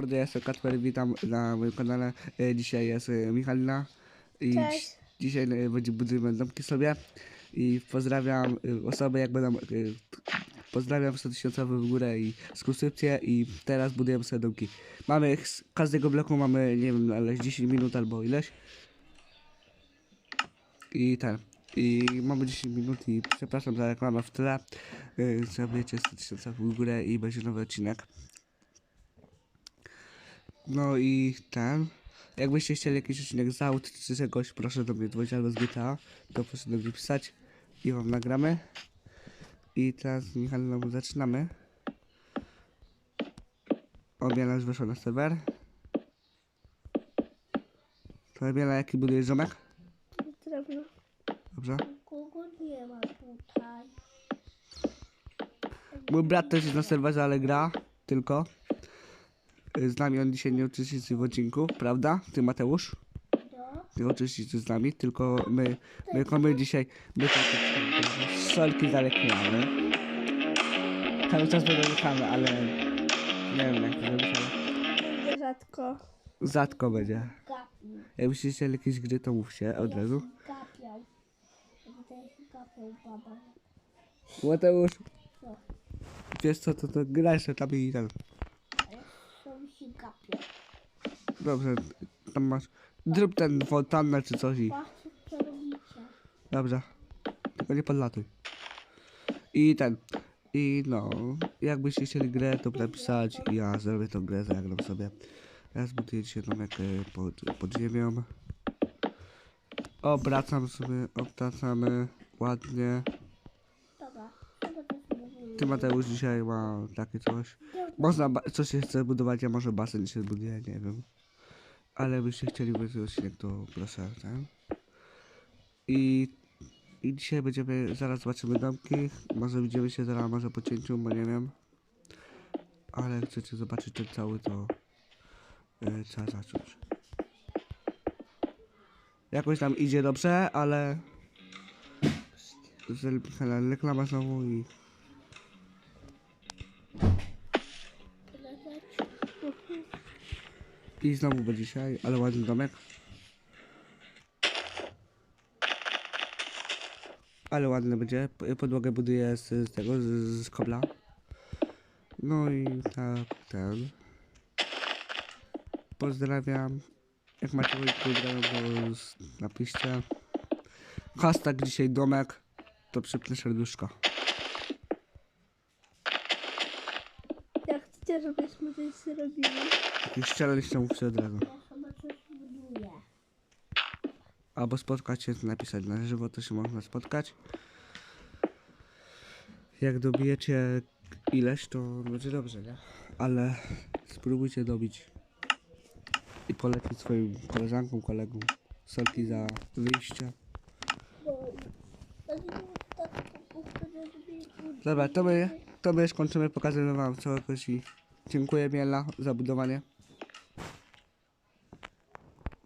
Mordy, ja jestem Kacper, witam na moim kanale. E, Dzisiaj jest e, Michalina i Cześć. dzi- dzisiaj e, budujemy domki sobie i pozdrawiam osoby jak będą, pozdrawiam 100 tysiącowy w górę i subskrypcję i teraz budujemy sobie domki. Mamy z każdego bloku mamy, nie wiem, ale 10 minut albo ileś i ten. I mamy 10 minut i przepraszam za reklamę w tle. Zabijecie 100 tysiącowych w górę i będzie nowy odcinek. No i ten. Jakbyście chcieli jakiś odcinek z aut czy czegoś, proszę do mnie dzwonić albo z GTA, to proszę do mnie pisać i wam nagramy. I teraz z Michaliną zaczynamy. Obiela już weszła na serwer. To Obiela, jaki budujesz domek? Drewno. Dobrze. Kogo nie ma tutaj? Mój brat też jest na serwerze, ale gra tylko. Y, Z nami on dzisiaj nie uczestniczy w odcinku, prawda? Ty Mateusz? No. Nie uczestniczy z nami, tylko my, my, tylko my dzisiaj, my tylko solki za reklamy. Cały czas będą reklamy, ale nie wiem jak to zrobić, ale Rzadko. rzadko będzie. Gapił. Jakbyście chcieli jakieś gry, to mówcie od razu. Gapiał. Tutaj się gapiał baba. Mateusz, wiesz co, to, to graj sobie tam i ten. To mi się gapiał. Dobrze, tam masz, zrób ten fontannę czy coś i... Dobrze. Tylko nie podlatuj. I ten. I no, jakbyście chcieli grę, to napisać i ja zrobię tą grę, zagram sobie. Ja zbuduję dzisiaj domek pod, pod ziemią. Obracam sobie, obracamy ładnie. Ty Mateusz dzisiaj ma takie coś. Można, coś chce budować, ja może basen się zbuduję, nie wiem. Ale byście chcieli być odcinek, to proszę, ten. I, I dzisiaj będziemy, zaraz zobaczymy domki. Może widzimy się zaraz, może po cięciu, bo nie wiem. Ale chcecie zobaczyć ten cały, to e, trzeba zacząć. Jakoś tam idzie dobrze, ale... Reklama znowu i... I znowu będzie dzisiaj, ale ładny domek. Ale ładny będzie. Podłogę buduję z, z tego, z, z kobla. No i tak, ten. Pozdrawiam. Jak macie pozdrawiam, to napiszcie. Hashtag dzisiaj domek. To przypnę serduszko. Chcecie, żebyśmy coś zrobili? Jakiś challenge. Albo spotkać się, napisać na żywo, to się można spotkać. Jak dobijecie ileś, to będzie dobrze, nie? Ale spróbujcie dobić i polecić swoim koleżankom, kolegom solki za wyjście. Dobra, to my, to my już kończymy, pokazuję wam całe i dziękuję Miela za budowanie.